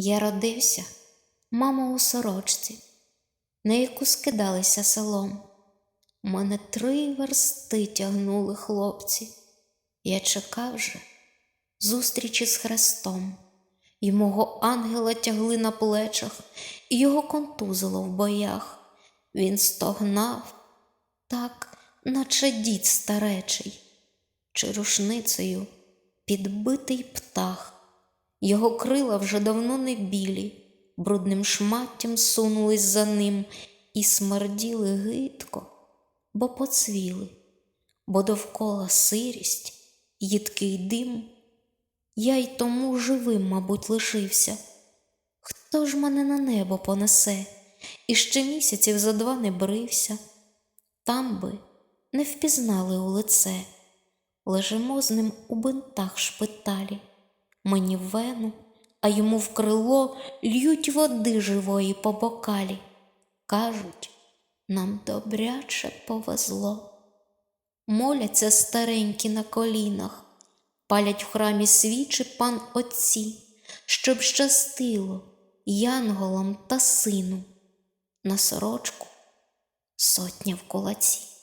Я родився, мама у сорочці, на яку скидалися селом. Мене три версти тягнули хлопці. Я чекав же зустрічі з Христом, і мого ангела тягли на плечах, і його контузило в боях. Він стогнав, так, наче дід старечий, чи рушницею підбитий птах. Його крила вже давно не білі, брудним шматтям сунулись за ним і смерділи гидко, бо поцвіли, бо довкола сирість, їдкий дим. Я й тому живим, мабуть, лишився. Хто ж мене на небо понесе? І ще місяців за два не брився. Там би не впізнали у лице. Лежимо з ним у бинтах шпиталі. Мені в вену, а йому в крило льють води живої по бокалі. Кажуть, нам добряче повезло. Моляться старенькі на колінах, палять в храмі свічі пан отці, щоб щастило янголам та сину, на сорочку сотня в кулаці.